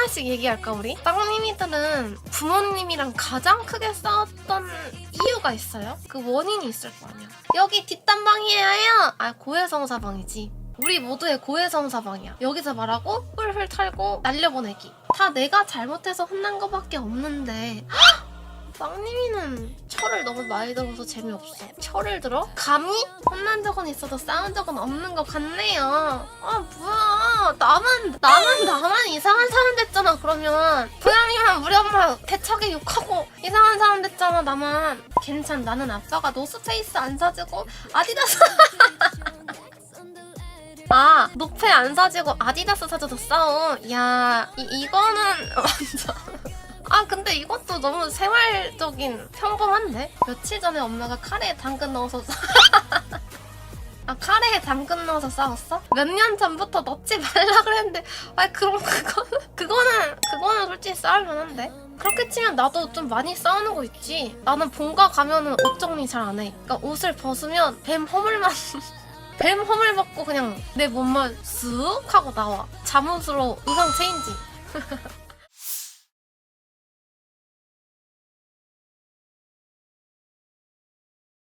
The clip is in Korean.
하나씩 얘기할까 우리? 빵님이들은 부모님이랑 가장 크게 싸웠던 이유가 있어요? 그 원인이 있을 거 아니야 여기 뒷담방이에요 아 고해성사방이지 우리 모두의 고해성사방이야 여기서 말하고 훌훌 털고 날려보내기 다 내가 잘못해서 혼난 거밖에 없는데 빵님이는 철을 너무 많이 들어서 재미없어. 철을 들어? 감히? 혼난 적은 있어도 싸운 적은 없는 것 같네요. 아 뭐야? 나만 나만 나만 이상한 사람 됐잖아. 그러면 고양이랑 우리 엄마 대차게 욕하고 이상한 사람 됐잖아. 나만 괜찮. 나는 아빠가 노스페이스 안 사주고 아디다스 아 노페 안 사주고 아디다스 사줘서 싸움. 야 이, 이거는 완전. 아 근데 이것도 너무 생활적인 평범한데? 며칠 전에 엄마가 카레에 당근 넣어서 당근 넣어서 싸웠어? 몇 년 전부터 넣지 말라 그랬는데 아 그럼 그거는 그거는 그거는 솔직히 싸울 만 한데. 그렇게 치면 나도 좀 많이 싸우는 거 있지. 나는 본가 가면은 옷 정리 잘 안해. 그러니까 옷을 벗으면 뱀 허물만 뱀 허물 벗고 그냥 내 몸만 쓱 하고 나와. 잠옷으로 의상 체인지